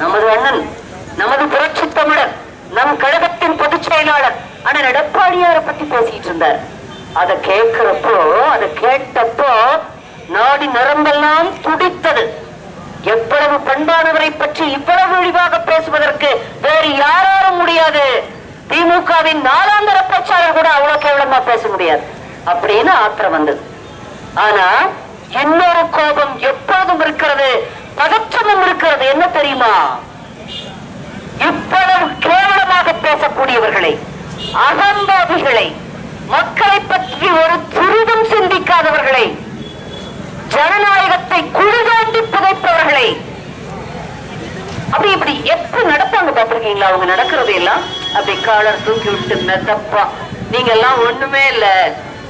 நமது அண்ணன் நமது புரட்சி தமிழர் நம் கழகத்தின் பொதுச் செயலாளர் அண்ணன் எடப்பாடியாரை பத்தி பேசிட்டு இருந்தார். அதை கேட்கிறப்போ அதை கேட்டப்போ நாடி நரம்பெல்லாம் துடித்தது. எவ்வளவு பண்பானவரை பற்றி இவ்வளவு இழிவாக பேசுவதற்கு வேறு யாராலும் முடியாது. திமுகவின் நாலாந்தர பிரச்சாரம் கூட அவ்வளவு கேவலமா பேச முடியாது. அப்படின்னு ஆத்திரம் வந்தது. ஆனா இன்னொரு கோபம் எப்போதும் இருக்கிறது? பதற்றமும் இருக்கிறது. என்ன தெரியுமா? இவ்வளவு கேவலமாக பேசக்கூடியவர்களை அகம்பாதிகளை மக்களை பற்றி ஒரு துரிதம் சிந்திக்காதவர்களை ஜனநாயகத்தை குழுதாண்டி புதைப்பவர்களை அப்படி இப்படி எப்ப நடப்பாங்க பாத்திருக்கீங்களா அவங்க நடக்கிறது எல்லாம் அப்படி காலர் தூக்கி விட்டு மெத்தப்பா நீங்க எல்லாம் ஒண்ணுமே இல்ல.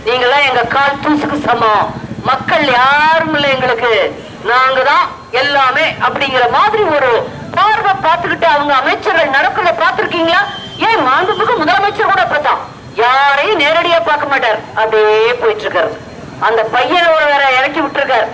நீங்க எல்லாம் எங்க கால் தூசுக்கு சமம். மக்கள் யாரும் இல்லை எங்களுக்கு. நாங்க தான் எல்லாமே அப்படிங்கிற மாதிரி ஒரு பார்வை பார்த்துக்கிட்டு அவங்க அமைச்சர்கள் நடக்கிறத பார்த்திருக்கீங்களா? ஏன் மாண்புக்கு முதலமைச்சர் கூட அப்படித்தான். யாரையும் நேரடியா பார்க்க மாட்டார். அப்படியே போயிட்டு இருக்காரு அந்த பையனை ஒரு வேற இறக்கி விட்டுருக்காரு.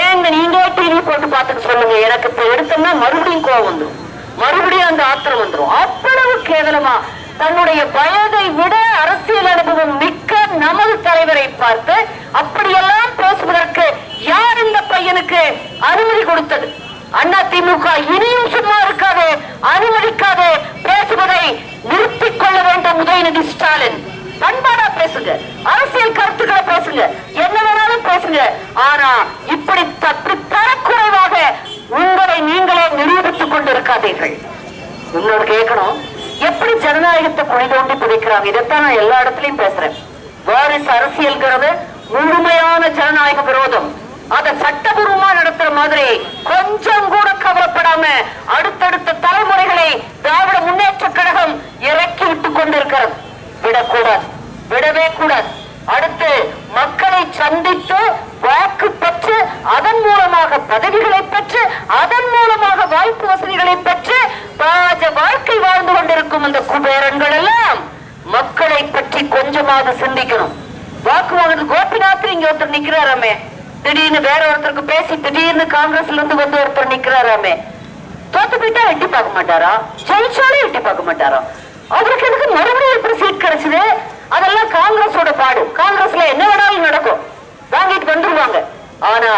ஏங்க நீங்க டிவி போட்டு பார்த்துக்க சொல்லுங்க. எனக்கு இப்ப எடுத்தோம்னா மறுபடியும் கோவம் வந்துடும் மறுபடியும் அந்த ஆத்திரம் வந்துடும் அவ்வளவு கேவலமா தன்னுடைய வயதை விட அரசியல் அனுபவம் மிக்க நமது தலைவரை பார்த்து அப்படியெல்லாம் பேசுவதற்கு யார் இந்த பையனுக்கு அனுமதி கொடுத்தது? அண்ணா திமுக இனியும் சும்மா இருக்காது அனுமதிக்காது பேசுவதை நிறுத்திக் கொள்ள வேண்டும் உதயநிதி ஸ்டாலின். பண்பாடா பேசுங்க அரசியல் கருத்துக்களை பேசுங்க என்ன வேணாலும் பேசுங்க. ஆனா இப்படி தப்பி தரக்குறைவாக உங்களை நீங்களே நிரூபித்துக் கொண்டிருக்காதீர்கள். இன்னொரு கேட்கணும் எப்படி ஜனநாயகத்தை குழி தோண்டி புதைக்கிறாங்க? இதைத்தான் நான் எல்லா இடத்துலயும் பேசுறேன். வாரிசு அரசியல்ங்கிறது முழுமையான ஜனநாயக விரோதம். அத சட்டபூர்வமா நடத்துற மாதிரி கொஞ்சம் கூட கவலைப்படாம அடுத்தடுத்த தலைமுறைகளை திராவிட முன்னேற்ற கழகம் இறக்கி விட்டுக் கொண்டிருக்கிறது. விடக்கூடாது. விடவே கூடாது. அடுத்து மக்களை சந்தித்து வாக்கு பெற்று அதன் மூலமாக பதவிகளை பெற்று அதன் மூலமாக வாய்ப்பு வசதிகளை பெற்று பாஜ வாழ்க்கை வாழ்ந்து கொண்டிருக்கும் அந்த குபேரன்கள் எல்லாம் மக்களை பற்றி கொஞ்சமாவது சிந்திக்கணும். வாக்கு கோபிநாத் இங்க ஒருத்தர் நிக்கிறாராமே. திடீர்னு வேற ஒருத்தருக்கு பேசி திடீர்னு காங்கிரஸ்ல இருந்து வந்து ஒருத்தர் நிக்கிறாராமே தோத்து போயிட்டா எட்டி பார்க்க மாட்டாரா? ஜெயிச்சாலே எட்டி பார்க்க மாட்டாரா? அவருக்கு எதுக்கு மறுபடியும் எப்படி சீட் கிடைச்சது? அதெல்லாம் காங்கிரஸோட பாடு. காங்கிரஸ்ல என்ன வேணாலும் நடக்கும். வாங்கிட்டு வந்துருவாங்க. ஆனா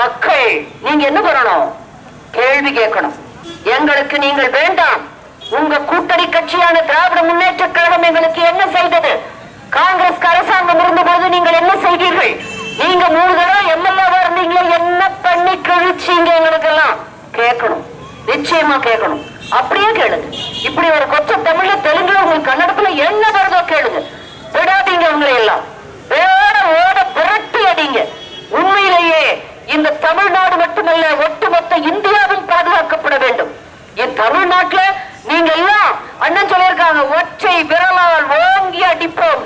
மக்கள் நீங்க என்ன பண்ணணும்? கேள்வி கேட்கணும். எங்களுக்கு நீங்கள் வேண்டாம். உங்க கூட்டணி கட்சியான திராவிட முன்னேற்ற கழகம் எங்களுக்கு என்ன செய்தது? காங்கிரஸ் அரசாங்கம் இருந்தபோது நீங்கள் என்ன செய்தீர்கள்? நீங்க மூணு தடவை எம்எல்ஏவா இருந்தீங்களே என்ன பண்ணி கழிச்சீங்க எங்களுக்கெல்லாம்? கேட்கணும். நிச்சயமா கேட்கணும். அப்படியே கேளுங்க. இப்படி ஒரு கொச்ச தமிழ்ல தெலுங்குல உங்களுக்கு கன்னடத்துல என்ன வருதோ கேளுங்க விடாதீங்க உங்களை எல்லாம் வேட ஓட விரட்டி அடிங்க உண்மையிலேயே இந்த தமிழ்நாடு மட்டுமல்ல ஒட்டுமொத்த இந்தியாவும் பாதுகாக்கப்பட வேண்டும் என் தமிழ்நாட்டுல நீங்க எல்லாம் அண்ணன் சொல்லியிருக்காங்க ஒற்றை விரலால் ஓங்கி அடிப்போம்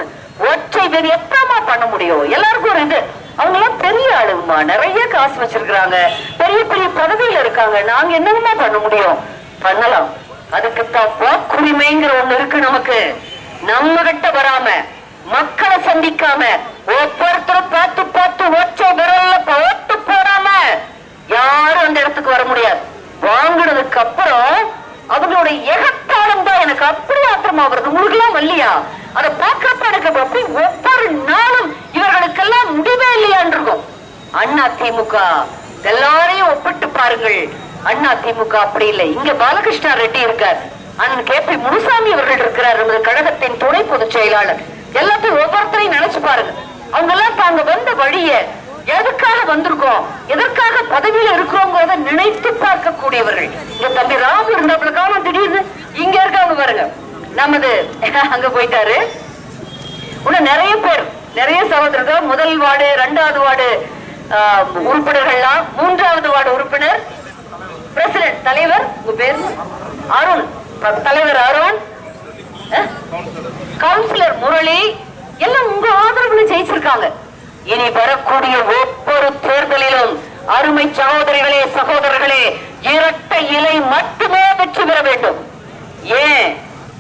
ஒற்றை விரல் எப்பமா பண்ண முடியும் எல்லாருக்கும் ஒரு இது அவங்க எல்லாம் பெரிய ஆளுங்கம்மா நிறைய காசு வச்சிருக்காங்க பெரிய பெரிய பதவியில இருக்காங்க நாங்க என்னமா பண்ண முடியும்? பண்ணலாம். அதுக்குத்தான் வாக்குரிமைங்கிற ஒண்ணு இருக்கு நமக்கு. நம்ம கிட்ட வராம மக்களை சந்திக்காம ஒவ்வொருத்தரும் பார்த்து பார்த்து ஒற்றை விரல்ல ஓட்டு போடாம யாரும் அந்த இடத்துக்கு வர முடியாது. வாங்கினதுக்கு அப்புறம் அவங்களோட எகத்தாளம் தான் எனக்கு அப்படி ஆத்திரமா வருது. உங்களுக்கு எல்லாம் அதை பார்க்கறப்ப எனக்கு அப்படி ஒவ்வொரு நாளும் இவர்களுக்கெல்லாம் முடிவே இல்லையான் இருக்கும். அண்ணா திமுக எல்லாரையும் ஒப்பிட்டு பாருங்கள். அண்ணா திமுக அப்படி இல்லை. இங்க பாலகிருஷ்ணா ரெட்டி இருக்கார். அண்ணன் கே பி முனுசாமி அவர்கள் இருக்கிறார். நமது கழகத்தின் துணை பொதுச் செயலாளர். எல்லாத்தையும் ஒவ்வொருத்தரையும் நினைச்சு பாருங்க. அவங்க எல்லாம் தாங்க வந்த வழிய எதுக்காக வந்திருக்கோம்? எதற்காக பதவியில இருக்கிறோங்கிறத நினைத்து பார்க்கக்கூடியவர்கள். இங்க தம்பி ராம் இருந்தாப்புல காணும் திடீர்னு. இங்க இருக்காங்க பாருங்க. நமது அங்க போயிட்டாரு. இன்னும் நிறைய பேர் நிறைய சகோதரர்கள். முதல் வார்டு இரண்டாவது வார்டு ஆஹ், உறுப்பினர்கள்லாம் மூன்றாவது வார்டு உறுப்பினர். பிரசிடென்ட் தலைவர் உங்க பேர்? அருண். தலைவர் அருண். கவுன்சிலர் முரளி. எல்லாம் உங்க ஆதரவுல ஜெயிச்சிருக்காங்க. இனி வரக்கூடிய ஒவ்வொரு தேர்தலிலும் அருமை சகோதரிகளே சகோதரர்களே இரட்டை இலை மட்டுமே வெற்றி பெற வேண்டும். ஏன்?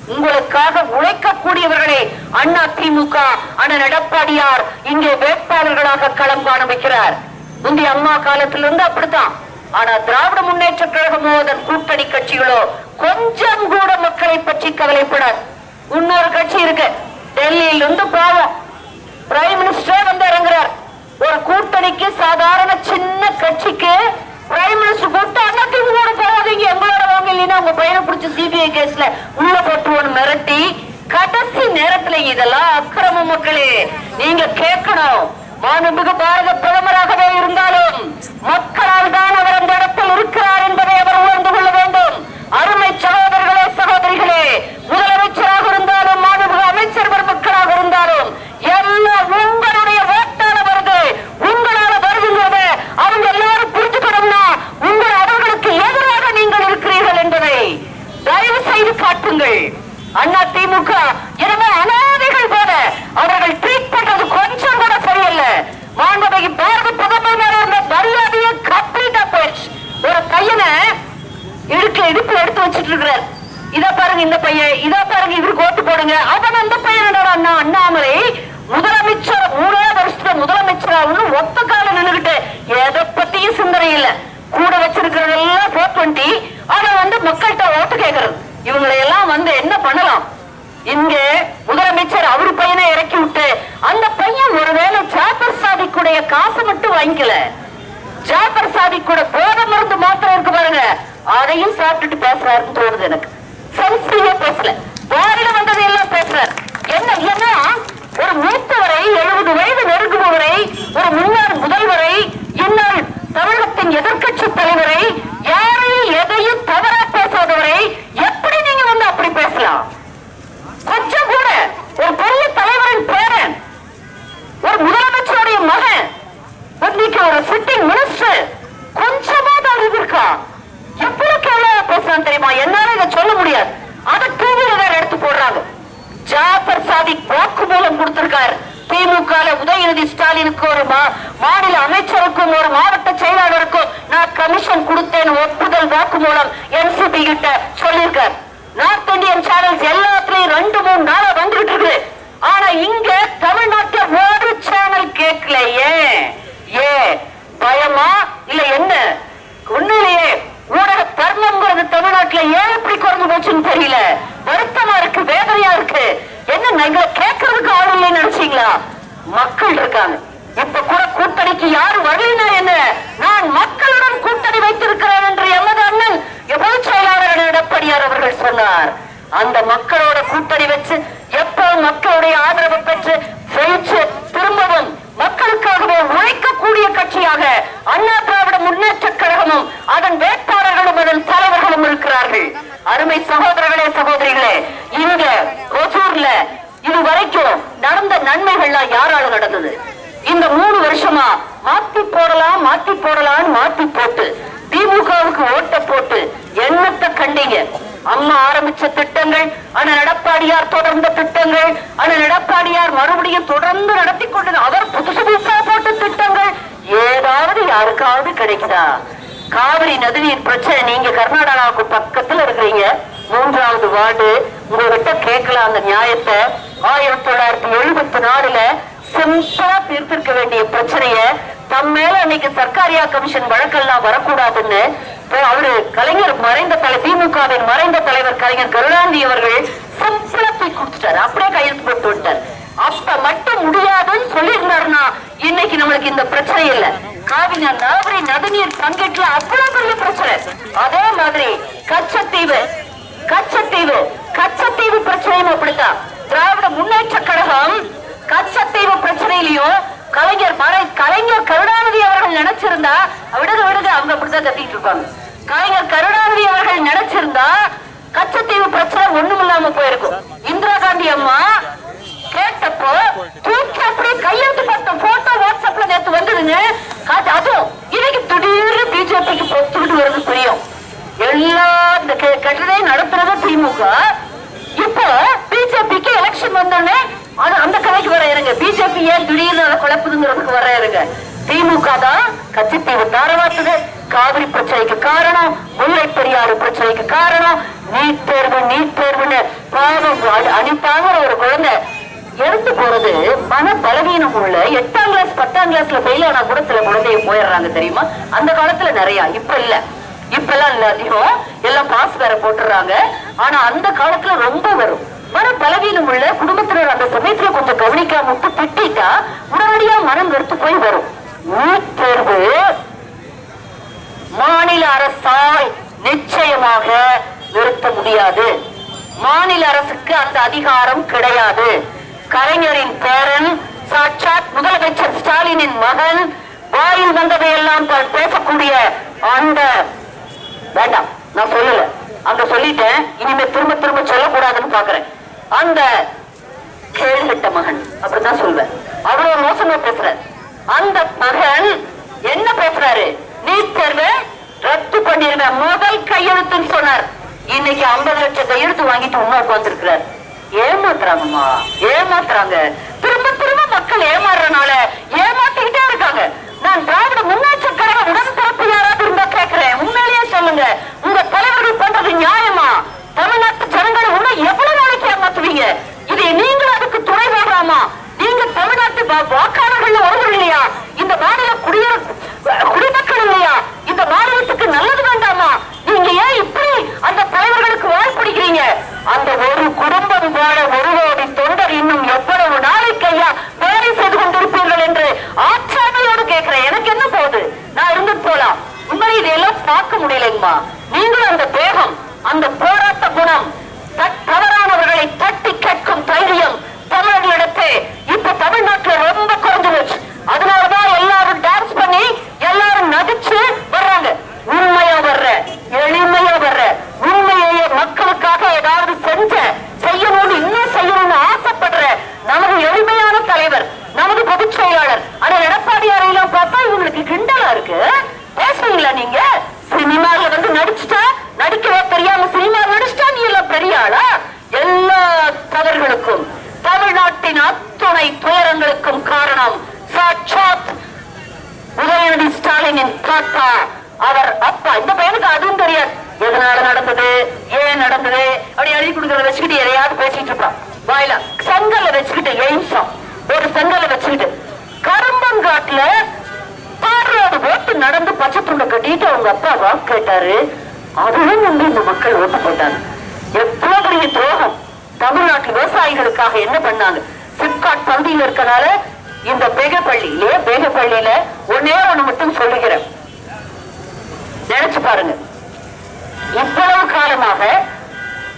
உங்களுக்காக உழைக்கக்கூடியவர்களே அண்ணா திமுக அண்ணன் எடப்பாடியார் இங்கே வேட்பாளர்களாக களம் காண வைக்கிறார். முந்தைய அம்மா காலத்திலிருந்து அப்படித்தான். ஆனா திராவிட முன்னேற்ற கழகமோ அதன் கூட்டணி கட்சிகளோ கொஞ்சம் கூட மக்களை பற்றி கவலைப்படாது. இன்னொரு கட்சி இருக்கு. டெல்லியில் இருந்து பாவம் பிரைம் மினிஸ்டரே வந்து இறங்குறார். ஒரு கூட்டணிக்கு சாதாரண சின்ன கட்சிக்கு பிரைம் மினிஸ்டர் கூப்பிட்டு அண்ணா திமுக போகாதீங்க. எங்களோட வாங்க இல்லைன்னா உங்க பையனை பிடிச்சி சிபிஐ கேஸ்ல உள்ள போட்டுவோன்னு மிரட்டி கடைசி நேரத்துல இதெல்லாம் அக்கிரம மக்களே. நீங்க கேட்கணும். மாண்புமிகு பாரத பிரதமராகவே இருந்தாலும் மக்களால் தான் அவர் அந்த இடத்தில் இருக்கிறார் என்று அவர் உணர்ந்து கொள்ள வேண்டும் அருமை சகோதரர்களே சகோதரிகளே முதலமைச்சராக இருந்தாலும் மாண்புமிகு அமைச்சர் பெருமக்களாக இருந்தாலும் எல்லாம் உங்களுடைய ஓட்டால வருது உங்களால வருகின்றத அவங்க எல்லாரும் புரிஞ்சுக்கணும்னா உங்கள் அவர்களுக்கு எதிராக நீங்கள் இருக்கிறீர்கள் என்பதை தயவு செய்து காட்டுங்கள் அண்ணா திமுக எனவே அனாதைகள் போல அவர்கள் ட்ரீட் பண்றது கொஞ்சம் கூட சரியில்லை மாண்புமிகு பாரத பிரதமர் மேல இருந்த மரியாதையை கம்ப்ளீட்டா போயிடுச்சு ஒரு பையனை இடுக்க இடுப்பு எடுத்து வச்சிட்டு இருக்கிறார் இத பாருங்க இந்த பையன் இத பாருங்க இவருக்கு ஓட்டு போடுங்க அவன் அந்த பையன் அண்ணா அண்ணாமலை முதலமைச்சர் மூணே வருஷத்துல முதலமைச்சராகணும் ஒத்த கால நின்னுகிட்டு. எதை பத்தியும் சிந்தனை இல்ல. கூட வச்சிருக்கிறதெல்லாம் போர் டுவெண்ட்டி ஆனா வந்து மக்கள்கிட்ட ஓட்டு கேட்கறது இவங்களை எல்லாம் வந்து என்ன பண்ணலாம்? இங்க முதலமைச்சர் அவரு பையனை இறக்கி விட்டு அந்த பையன் ஒருவேளை ஜாபர் சாதிக்குடைய காசு மட்டும் வாங்கிக்கல. ஜாபர் சாதி கூட போத மருந்து மாத்திரம் இருக்கு பாருங்க அதையும் சாப்பிட்டுட்டு பேசுறாருன்னு தோணுது எனக்கு. சென்சிட்டிவா பேசல. வாரில வந்ததை எல்லாம் பேசுறாரு. என்ன ஏன்னா ஒரு மூத்தவரை எழுபது வயது நெருங்குபவரை ஒரு முன்னாள் முதல்வரை இந்நாள் தமிழகத்தின் எதிர் தலைவரை யாரையும் எதையும் தவறா பேசாதவரை எப்படி நீங்க வந்து அப்படி பேசலாம் கொஞ்சம் கூட ஒரு பெரிய தலைவரின் பேரன் ஒரு முதலமைச்சருடைய மகன் இன்னைக்கு ஒரு சிட்டிங் மினிஸ்டர் கொஞ்சமாவது அறிவு இருக்கா எவ்வளவு கேவலமா பேசுறான் தெரியுமா என்னால இதை சொல்ல முடியாது அதை டிவியில வேற எடுத்து போடுறாங்க ஜாபர் சாதிக் வாக்குமூலம் கொடுத்திருக்காரு திமுக உதயநிதி ஸ்டாலினுக்கு ஒரு மா- மாநில அமைச்சருக்கும் ஒரு மாவட்ட செயலாளருக்கும் நான் கமிஷன் கொடுத்தேன் ஒப்புதல் வாக்குமூலம் என்சிபி கிட்ட சொல்லியிருக்காரு நார்த் இந்தியன் சேனல்ஸ் எல்லாத்துலயும் ரெண்டு மூணு நாளா வந்துகிட்டு இருக்குது ஆனா இங்க தமிழ்நாட்டுல ஒரு சேனல் கேட்கல ஏன் ஏன் பயமா இல்ல என்ன உண்மையிலேயே ஊடக தர்மம்ங்கிறது தமிழ்நாட்டுல ஏன் இப்படி குறைஞ்சு போச்சுன்னு தெரியல வருத்தமா இருக்கு வேதனையா இருக்கு என்ன எங்களை கேட்கறதுக்கு ஆள் இல்லைன்னு நினைச்சீங்களா மக்கள் இருக்காங்க இப்ப கூட கூட்டணிக்கு யாரு வரலைன்னா என்ன நான் மக்களுடன் கூட்டணி வைத்திருக்கிறேன் என்று எமது அண்ணன் பொதுச் செயலாளர் எடப்பாடியார் அவர்கள் சொன்னார் அந்த மக்களோட கூட்டணி வச்சு எப்போ மக்களுடைய ஆதரவு பெற்று ஜெயிச்சு திரும்பவும் மக்களுக்காகவே உழைக்கக்கூடிய கட்சியாக அண்ணா திராவிட முன்னேற்ற கழகமும் அதன் வேட்பாளர்களும் அதன் தலைவர்களும் இருக்கிறார்கள். அருமை சகோதரர்களே சகோதரிகளே இங்க ஒசூர்ல இது வரைக்கும் நடந்த நன்மைகள்லாம் யாரால நடந்தது? இந்த மூணு வருஷமா மாத்தி போடலாம் மாத்தி போடலாம் மாத்தி போட்டு திமுகவுக்கு ஓட்ட போட்டு என்னத்தை கண்டீங்க. அம்மா ஆரம்பிச்ச திட்டங்கள் ஆனா நடப்பாடியார் தொடர்ந்த திட்டங்கள் ஆனா நடப்பாடியார் மறுபடியும் தொடர்ந்து நடத்தி கொண்டது அவர் புதுசு புதுசா போட்ட திட்டங்கள் ஏதாவது யாருக்காவது கிடைக்குதா? காவிரி நதிநீர் பிரச்சனை நீங்க கர்நாடகாவுக்கு பக்கத்துல இருக்கிறீங்க. மூன்றாவது வார்டு உங்ககிட்ட கேட்கலாம் அந்த நியாயத்தை. ஆயிரத்தி தொள்ளாயிரத்தி எழுபத்தி நாலுல சிம்பிளா தீர்த்திருக்க வேண்டிய பிரச்சனைய தம் மேல அன்னைக்கு சர்க்காரியா கமிஷன் வழக்கெல்லாம் வரக்கூடாதுன்னு அவரு கலைஞர் மறைந்த தலை திமுகவின் மறைந்த தலைவர் கலைஞர் கருணாநிதி அவர்கள் சிம்பிளா போய் கொடுத்துட்டாரு. அப்படியே கையெழுத்து போட்டு விட்டார் அப்ப மட்டும் முடியாதுன்னு சொல்லியிருந்தாருன்னா இன்னைக்கு நம்மளுக்கு இந்த பிரச்சனை இல்ல. காவிரி காவிரி நதிநீர் பங்கீட்டுல அவ்வளவு பெரிய பிரச்சனை. அதே மாதிரி கச்சத்தீவு கச்சத்தீவு கச்சத்தீவு பிரச்சனையும் அப்படித்தான். திராவிட முன்னேற்ற கழகம் கச்சத்தீவு பிரச்சனையிலையும் கலைஞர் மறை கலைஞர் கருணாநிதி அவர்கள் நினைச்சிருந்தா விடுக விடுக அவங்க அப்படித்தான் கத்திட்டு இருப்பாங்க. கலைஞர் கருணாநிதி அவர்கள் நினைச்சிருந்தா கச்சத்தீவு பிரச்சனை ஒண்ணுமில்லாம போயிருக்கும். இந்திரா காந்தி அம்மா கேட்டப்போ தூக்கி அப்படியே கையெழுத்து பார்த்த போட்டோ வாட்ஸ்அப்ல நேத்து வந்ததுங்க. அது அதுவும் இன்னைக்கு திடீர்னு பிஜேபிக்கு பொத்துக்கிட்டு வருது புரியும். எல்லா இந்த கெ- நடத்துறது திமுக. இப்போ பிஜேபிக்கு எலெக்ஷன் வந்தோடனே அது அந்த கதைக்கு வர இருங்க பிஜேபி ஏன் திடீர்னு அதை குழப்புதுங்கிறதுக்கு வர இருங்க திமுக தான் கட்சித்தீவு தாரவாத்துது. காவிரி பிரச்சனைக்கு காரணம் முல்லை பெரியாறு பிரச்சனைக்கு காரணம். நீட் தேர்வு நீட் தேர்வுன்னு பாவம் அ- ஒரு குழந்தை எடுத்து போறது மன பலவீனம் உள்ள எட்டாம் கிளாஸ் பத்தாம் கிளாஸ்ல ஃபெயில் ஆனா கூட சில குழந்தைய போயிடுறாங்க தெரியுமா? அந்த காலத்துல நிறைய. இப்ப இல்ல. இப்ப எல்லாம் இல்ல. அதிகம் எல்லாம் பாஸ் வேற போட்டுறாங்க ஆனா அந்த காலத்துல ரொம்ப வரும். மன பலவீனம் உள்ள குடும்பத்தினர் அந்த சமயத்துல கொஞ்சம் கவனிக்காம விட்டு திட்டிட்டா உடனடியா மனம் வெறுத்து போய் வரும். நீட் தேர்வு மாநில அரசால் நிச்சயமாக நிறுத்த முடியாது. மாநில அரசுக்கு அந்த அதிகாரம் கிடையாது. கலைஞரின் பேரன் சாட்சாத் முதலமைச்சர் ஸ்டாலினின் மகன் வாயில் வந்ததையெல்லாம் தான் பேசக்கூடிய அந்த வேண்டாம் நான் சொல்லல. அங்க சொல்லிட்டேன். இனிமே திரும்ப திரும்ப சொல்லக்கூடாதுன்னு பாக்குறேன். அந்த கேள்விட்ட மகன் அப்படிதான் சொல்வேன். அவ்வளவு மோசமா பேசுறாரு. அந்த மகன் என்ன பேசுறாரு? நீட் தேர்வு ரத்து பண்ணிருவேன் முதல் கையெழுத்துன்னு சொன்னார். இன்னைக்கு ஐம்பது லட்சம் கையெழுத்து வாங்கிட்டு உள்ள உட்கார்ந்துருக்கிறார். ஏமாத்துறாங்கம்மா. ஏமாத்துறாங்க. திரும்ப திரும்ப மக்கள் ஏமாறுறனால ஏமாத்திக்கிட்டே இருக்காங்க. நான் திராவிட முன்னேற்ற கழக உடன்பிறப்பு யாராவது இருந்தா கேட்கிறேன் உண்மையிலேயே சொல்லுங்க உங்க தலைவர்கள் பண்றது நியாயமா தமிழ்நாட்டு ஜனங்களை இன்னும் எவ்வளவு நாளைக்கு ஏமாத்துவீங்க இதை நீங்களும் அதுக்கு துணை போகலாமா நீங்க தமிழ்நாட்டு வா- வாக்காளர்கள் ஒருவர் இல்லையா இந்த மாநில குடியரசு குடிமக்கள் இல்லையா இந்த மாநிலத்துக்கு நல்லது வேண்டாமா நீங்க ஏன் இப்படி அந்த தலைவர்களுக்கு வாழ்ப்பிடிக்கிறீங்க அந்த ஒரு குடும்பம் வாழ ஒரு கோடி தொண்டர் இன்னும் எவ்வளவு நாளைக்கு ஐயா வேலை செய்து கொண்டிருப்பீர்கள் என்று ஆச்சாமையோடு கேட்கிறேன் எனக்கு என்ன போகுது நான் இருந்து போலாம் உண்மையை இதையெல்லாம் பார்க்க முடியலைங்கம்மா நீங்களும் அந்த வேகம் அந்த போராட்ட குணம் த- தவறானவர்களை தட்டி கேட்கும் தைரியம் தமிழர்களிடத்தே இப்ப தமிழ்நாட்டுல ரொம்ப குறைஞ்சு போச்சு அதனாலதான் எல்லாரும் டான்ஸ் பண்ணி எல்லாரும் நடிச்சு வர்றாங்க உண்மையா வர்ற எளிமையா வர்ற உண்மையை மக்களுக்காக ஏதாவது செஞ்ச செய்யணும்னு இன்னும் செய்யணும்னு ஆசைப்படுற நமது எளிமையான தலைவர் நமது பொதுச் செயலாளர் ஆனா எடப்பாடியாரை எல்லாம் பார்த்தா இவங்களுக்கு கிண்டலா இருக்கு பேசுவீங்களா நீங்க சினிமால வந்து நடிச்சுட்டா நடிக்கவே தெரியாம சினிமா நடிச்சுட்டா நீ எல்லாம் பெரிய ஆளா எல்லா தவறுகளுக்கும் தமிழ்நாட்டின் அத்துணை துயரங்களுக்கும் காரணம் சாட்சாத் உதயநிதி ஸ்டாலினின் அவர் அப்பா இந்த பையனுக்கு அதுவும் தெரியாது. எதனால நடந்தது? ஏன் நடந்தது? அப்படி எழுதி கொடுக்கறத வச்சுக்கிட்டு எதையாவது பேசிட்டு இருப்பான். வாயில செங்கல்ல வச்சுக்கிட்டு எய்ம்சம். ஒரு செங்கல்ல வச்சுக்கிட்டு கரும்பங்காட்டுல பாடுறது ஓட்டு நடந்து பச்சை துண்டை கட்டிட்டு அவங்க அப்பா வாக்கு கேட்டாரு. அதுவும் வந்து இந்த மக்கள் ஓட்டு போட்டாங்க. எவ்வளவு பெரிய துரோகம். தமிழ்நாட்டு விவசாயிகளுக்காக என்ன பண்ணாங்க? சிப்காட் பகுதியில் இருக்கனால இந்த பேகப்பள்ளியிலே பேகப்பள்ளியில ஒன்னே ஒண்ணு மட்டும் சொல்லுகிறேன். நினைச்சு பாருங்க. இவ்வளவு காலமாக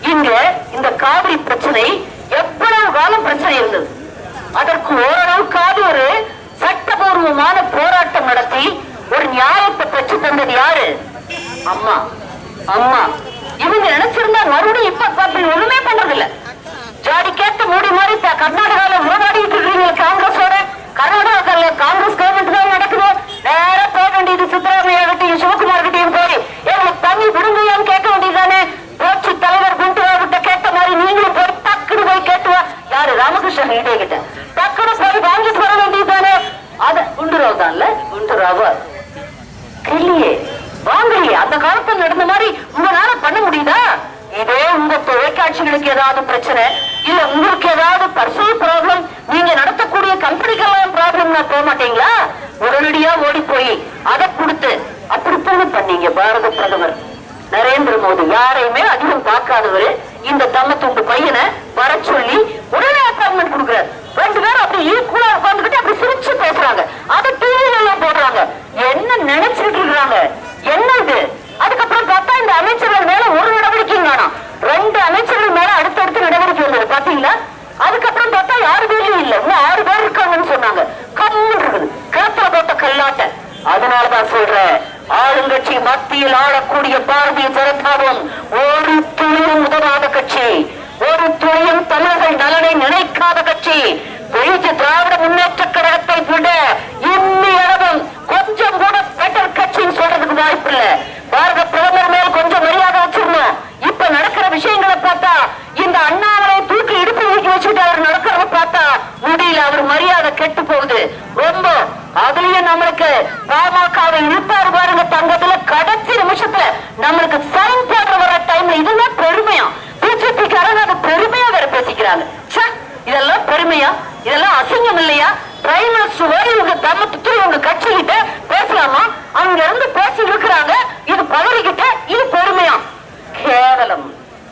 இங்க இந்த காவிரி பிரச்சனை எவ்வளவு காலம் பிரச்சனை இருந்தது? அதற்கு ஓரளவுக்காவது ஒரு சட்டபூர்வமான போராட்டம் நடத்தி ஒரு நியாயத்தை பெற்று தந்தது யாரு? அம்மா. அம்மா. இவங்க நினைச்சிருந்தா மறுபடியும் இப்ப அப்படி ஒண்ணுமே பண்றது இல்ல ஜாடி கேட்டு மூடி மாதிரி த- கர்நாடகால இருக்கீங்க காங்கிரஸோட. கர்நாடகாவில் காங்கிரஸ் கவர்மெண்ட் தான் நடக்குது. நேரம் போக வேண்டியது சித்தராமையா கிட்டையும் சிவகுமார் கிட்டையும் போய். எங்களுக்கு தண்ணி விடுங்கயான்னு கேட்க வேண்டியதுதானே? போச்சு தலைவர் குண்டுவா கிட்ட கேட்ட மாதிரி நீங்களும் போய் டக்குன்னு போய் கேட்டுவா யாரு? ராமகிருஷ்ணன் கிட்டே கிட்ட. டக்குனு போய் வாங்கிட்டு வர வேண்டியதுதானே? அத குண்டுராவ் தான்ல குண்டுராவா? இல்லையே வாங்கலையே. அந்த காலத்துல நடந்த மாதிரி உங்களால பண்ண முடியுதா? இதே உங்க தொலைக்காட்சிகளுக்கு ஏதாவது பிரச்சனை? இல்ல உங்களுக்கு ஏதாவது பர்சனல் ப்ராப்ளம் நீங்க நடத்தக்கூடிய கம்பெனிக்கெல்லாம் ப்ராப்ளம்னா போக மாட்டீங்களா? உடனடியா ஓடி போய் அதை கொடுத்து அப்படித்தானே பண்ணீங்க பாரத பிரதமர்? நரேந்திர மோடி யாரையுமே அதிகம் பார்க்காதவரு இந்த தம்மத்துண்டு பையனை வர சொல்லி உடனே அப்பாயின்மெண்ட் கொடுக்குறாரு. ரெண்டு பேரும் அப்படி ஈக்குவலா உட்காந்துக்கிட்டு அப்படி சிரிச்சு பேசுறாங்க. அதை டிவில எல்லாம் போடுறாங்க. என்ன நினைச்சிட்டு இருக்காங்க என்ன இது அதுக்கப்புறம் பார்த்தா இந்த அமைச்சர்கள் மேல ஒரு நடவடிக்கை காணோம் ரெண்டு அமைச்சர்கள் மேல அடுத்தடுத்து நடவடிக்கை வந்தது பாத்தீங்களா அதுக்கப்புறம் பார்த்தா யாரு பேரும் இல்ல இன்னும் ஆறு பேர் இருக்காங்கன்னு சொன்னாங்க கம்மு இருக்குது கிளத்துல போட்ட கல்லாட்ட அதனாலதான் சொல்றேன். ஆளுங்கட்சி மத்தியில் ஆளக்கூடிய பாரதிய ஜனதாவும் ஒரு துளியும் உதவாத கட்சி. ஒரு துளியும் தமிழர்கள் நலனை நினைக்காத கட்சி. பெரிய திராவிட முன்னேற்ற கழகத்தை விட இன்னி அளவும் கொஞ்சம் கூட பெட்டர் கட்சின்னு சொல்றதுக்கு வாய்ப்பு இல்ல. பாரத பிரதமர் மேல் கொஞ்சம் மரியாதை வச்சிருந்தோம் இப்ப நடக்கிற விஷயங்களை பார்த்தா இந்த அண்ணாமலை தூக்கி இடுப்பு தூக்கி வச்சுட்டு அவர் நடக்கிறத பார்த்தா முடியல அவர் மரியாதை கெட்டு போகுது. ரொம்ப அதுலயும் நம்மளுக்கு பாமகவை இழுப்பாரு பாருங்க தங்கத்துல கடைசி நிமிஷத்துல நம்மளுக்கு சைன் போடுற வர டைம்ல இதுதான் பெருமையா? பிஜேபி காரங்க அது பெருமையா வேற பேசிக்கிறாங்க. இதெல்லாம் பெருமையா? இதெல்லாம் அசிங்கம் இல்லையா? பிரைம் மினிஸ்டர் வரை இவங்க தம்மத்துக்கு இவங்க கட்சிக்கிட்ட பேசலாமா? அங்க இருந்து பேசி இருக்கிறாங்க. இது பதறிக்கிட்ட இது பெருமையா? கேவலம்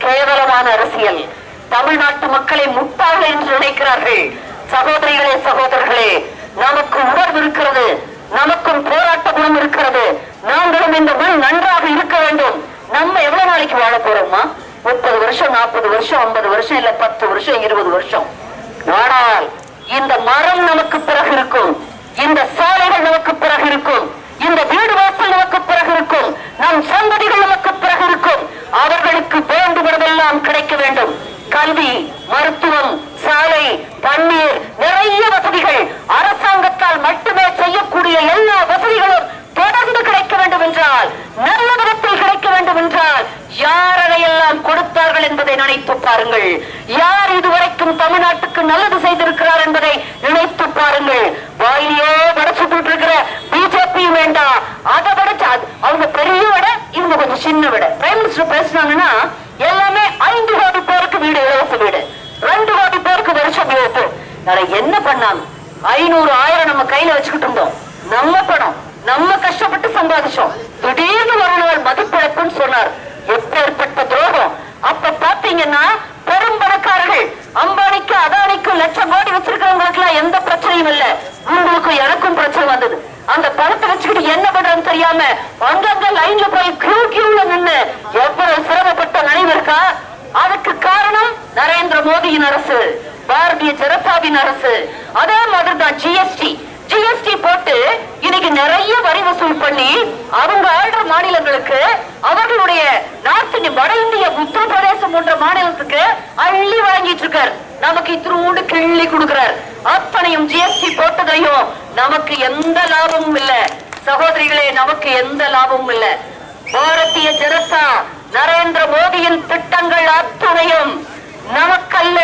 கேவலமான அரசியல். தமிழ்நாட்டு மக்களை முட்டாள் என்று நினைக்கிறார்கள். சகோதரிகளே சகோதரர்களே நமக்கு உணர்வு இருக்கிறது நமக்கும் போராட்ட குணம் இருக்கிறது நாங்களும் இந்த மண் நன்றாக இருக்க வேண்டும். நம்ம எவ்வளவு நாளைக்கு வாழ போறோமா முப்பது வருஷம் நாற்பது வருஷம் ஐம்பது வருஷம் இல்ல பத்து வருஷம் இருபது வருஷம். ஆனால் இந்த மரம் நமக்கு பிறகு இருக்கும். இந்த சாலைகள் நமக்கு பிறகு இருக்கும். இந்த வீடு வாசல் நமக்கு பிறகு இருக்கும். நம் சந்ததிகள் நமக்கு பிறகு இருக்கும். அவர்களுக்கு வேண்டுகிறதெல்லாம் கிடைக்க வேண்டும். கல்வி மருத்துவம் சாலை தண்ணீர் நிறைய வசதிகள். அரசாங்கத்தால் மட்டுமே செய்யக்கூடிய எல்லா வசதிகளும் தொடர்ந்து கிடைக்க வேண்டும் என்றால் நல்ல விதத்தில் கிடைக்க வேண்டும் என்றால் யாரையெல்லாம் கொடுத்தார்கள் என்பதை நினைத்து பாருங்கள். யார் இதுவரைக்கும் தமிழ்நாட்டுக்கு நல்லது செய்து என்பதை நினைத்து பாருங்கள் வாயிலே வடச்சுட்டு இருக்கிற பிஜேபி வேண்டாம் அதை வடச்சு அது- அவங்க பெரிய விட இவங்க கொஞ்சம் சின்ன விட பிரைம் மினிஸ்டர் பேசினாங்கன்னா எல்லாமே ஐந்து கோடி பேருக்கு வீடு இலவச வீடு ரெண்டு கோடி பேருக்கு வருஷம் இழப்பு வேற என்ன பண்ணாங்க ஐநூறு ஆயிரம் நம்ம கையில வச்சுக்கிட்டு இருந்தோம் நம்ம பணம் நம்ம கஷ்டப்பட்டு சம்பாதிச்சோம் திடீர்னு ஒரு நாள் மதிப்பிழப்புன்னு சொன்னார் எப்பேற்பட்ட துரோகம் அப்ப பாத்தீங்கன்னா பெரும் பணக்காரர்கள் அம்பானிக்கு அதானிக்கு லட்சம் கோடி வச்சிருக்கிறவங்களுக்கு எல்லாம் எந்த பிரச்சனையும் இல்ல உங்களுக்கும் எனக்கும் பிரச்சனை வந்தது அந்த பணத்தை வச்சுக்கிட்டு என்ன பண்றதுன்னு தெரியாம அங்கங்க லைன்ல போய் கியூ கியூல நின்று எவ்வளவு சிரமப்பட்ட நினைவு இருக்கா? அதுக்கு காரணம் நரேந்திர மோடியின் அரசு பாரதிய ஜனதாவின் அரசு. அதே மாதிரி தான் ஜிஎஸ்டி ஜிஎஸ்டி போட்டு இன்னைக்கு நிறைய வரி வசூல் பண்ணி அவங்க ஆள்ற மாநிலங்களுக்கு அவர்களுடைய நார்த் வட இந்திய உத்தரப்பிரதேசம் போன்ற மாநிலத்துக்கு அள்ளி வாங்கிட்டு இருக்கார். நமக்கு இத்திரூண்டு கிள்ளி கொடுக்கிறார். அத்தனையும் ஜிஎஸ்டி போட்டதையும் நமக்கு எந்த லாபமும் இல்லை. சகோதரிகளே நமக்கு எந்த லாபமும் இல்ல. பாரதிய ஜனதா நரேந்திர மோடியின் திட்டங்கள் அத்துணையும். நமக்கல்ல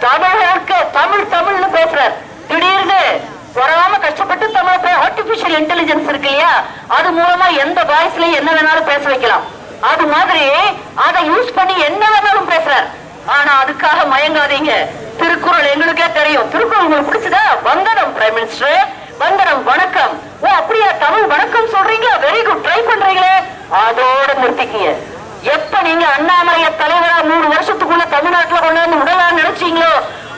தமிழருக்கு தமிழ் தமிழ்னு பேசுறார். திடீர்னு வராம கஷ்டப்பட்டு தமிழ் ஆர்டிபிஷியல் இன்டெலிஜென்ஸ் இருக்கு இல்லையா? அது மூலமா எந்த வாய்ஸ்லயும் என்ன வேணாலும் பேச வைக்கலாம். அது மாதிரி அதை யூஸ் பண்ணி என்ன வேணாலும் பேசுறார். ஆனா அதுக்காக மயங்காதீங்க. திருக்குறள் எங்களுக்கே தெரியும். திருக்குறள் உங்களுக்கு பிடிச்சதா? வந்தனம் பிரைம் மினிஸ்டர் வந்தனம் வணக்கம். ஓ அப்படியா? தமிழ் வணக்கம் சொல்றீங்களா? வெரி குட் ட்ரை பண்றீங்களே. அதோட நிறுத்திக்கீங்க. எப்ப நீங்க அண்ணாமலைய தலைவரா மூணு வருஷத்துக்குள்ள தமிழ்நாட்டுல கொண்டு வந்து நினைச்சீங்களோ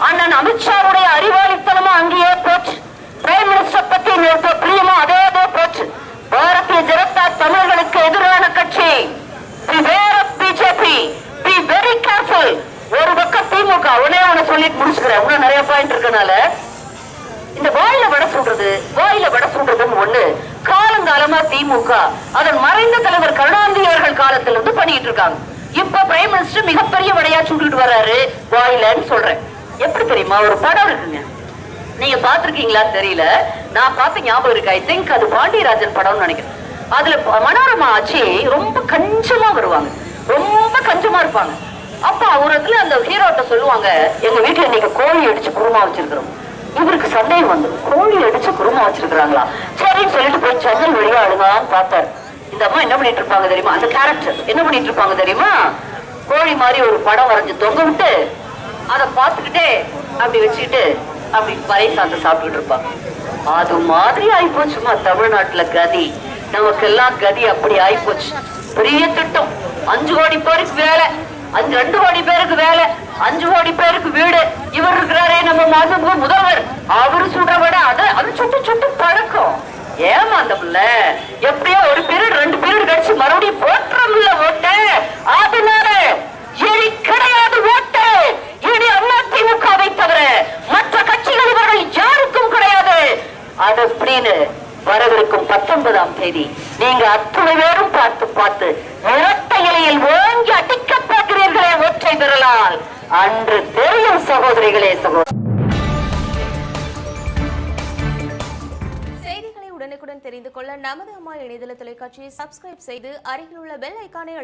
அண்ணன் அமித்ஷாவுடைய அறிவாளித்தனமா அங்கேயே போச்சு. பிரைம் மினிஸ்டர் பத்தி நேற்று பிரியமா அதே அதே போச்சு பாரதிய ஜனதா தமிழர்களுக்கு எதிரான கட்சி பிஜேபி பி வெரி கேர்ஃபுல் ஒரு பக்கம் திமுக உடனே ஒண்ணு சொல்லிட்டு முடிச்சுக்கிறேன் இன்னும் நிறைய பாயிண்ட் இருக்கனால இந்த வாயில வடை சுடுறது வாயில வடை சுடுறதுன்னு ஒண்ணு காலங்காலமா திமுக அதன் மறைந்த தலைவர் கருணாநிதி அவர்கள் காலத்துல இருந்து பண்ணிட்டு இருக்காங்க இப்ப பிரைம் மினிஸ்டர் மிகப்பெரிய வடையா சுட்டுட்டு வர்றாரு வாயிலன்னு சொல்றேன். எப்படி தெரியுமா? ஒரு படம் இருக்குங்க. நீங்க பாத்திருக்கீங்களா தெரியல. நான் பார்த்த ஞாபகம் இருக்கு. ஐ திங்க் அது பாண்டியராஜன் படம்னு நினைக்கிறேன். அதுல மனோரமா ஆச்சி ரொம்ப கஞ்சமா வருவாங்க. ரொம்ப கஞ்சமா இருப்பாங்க. அப்ப ஒரு அந்த ஹீரோட்ட சொல்லுவாங்க எங்க வீட்டுல இன்னைக்கு கோழி அடிச்சு குருமா வச்சிருக்கிறோம். இவருக்கு சந்தேகம் வந்துடும் கோழி அடிச்சு குருமா வச்சிருக்கிறாங்களா? சரின்னு சொல்லிட்டு போய் ஜன்னல் வழியா அழுகான்னு பார்த்தாரு. இந்த அம்மா என்ன பண்ணிட்டு இருப்பாங்க தெரியுமா? அந்த கேரக்டர் என்ன பண்ணிட்டு இருப்பாங்க தெரியுமா? கோழி மாதிரி ஒரு படம் வரைஞ்சு தொங்க விட்டு அதை பார்த்துக்கிட்டே அப்படி வச்சுக்கிட்டு அப்படி பழைய சாதத்தை சாப்பிட்டுட்டு இருப்பாங்க அது மாதிரி ஆயிப்போச்சுமா தமிழ்நாட்டுல கதி. நமக்கெல்லாம் கதி அப்படி ஆயிப்போச்சு. பெரிய திட்டம். அஞ்சு கோடி பேருக்கு வேலை. அஞ்சு ரெண்டு கோடி பேருக்கு வேலை. அஞ்சு கோடி பேருக்கு வீடு. இவர் இருக்கிறாரே நம்ம மாண்புமிகு முதல்வர். அவரு சுடுற விட அதை அது சுட்டு சுட்டு பழக்கம் ஏமா அந்த புள்ள எப்படியோ ஒரு பீரியட் ரெண்டு பீரியட் கழிச்சு மறுபடியும் போட்டுறோம்ல ஓட்டு அதனால இனி கிடையாது ஓட்டு இனி அதிமுகவை தவிர மற்ற கட்சிகள் இவர்கள் யாருக்கும் கிடையாது அது அப்படின்னு வரவிருக்கும் செய்தி. நீங்க அத்தனை பேரும் பார்த்து பார்த்து இரட்டை இலையில் ஓங்கி அடிக்கப் போகிறீர்களே ஒற்றை விரலால். அன்று தெரியும் சகோதரிகளே சகோதரி உடனுக்குடன் தெரிந்து கொள்ள நமது அம்மா இணையதள தொலைக்காட்சியை சப்ஸ்கிரைப் செய்து அருகில் உள்ள பெல் ஐக்கானை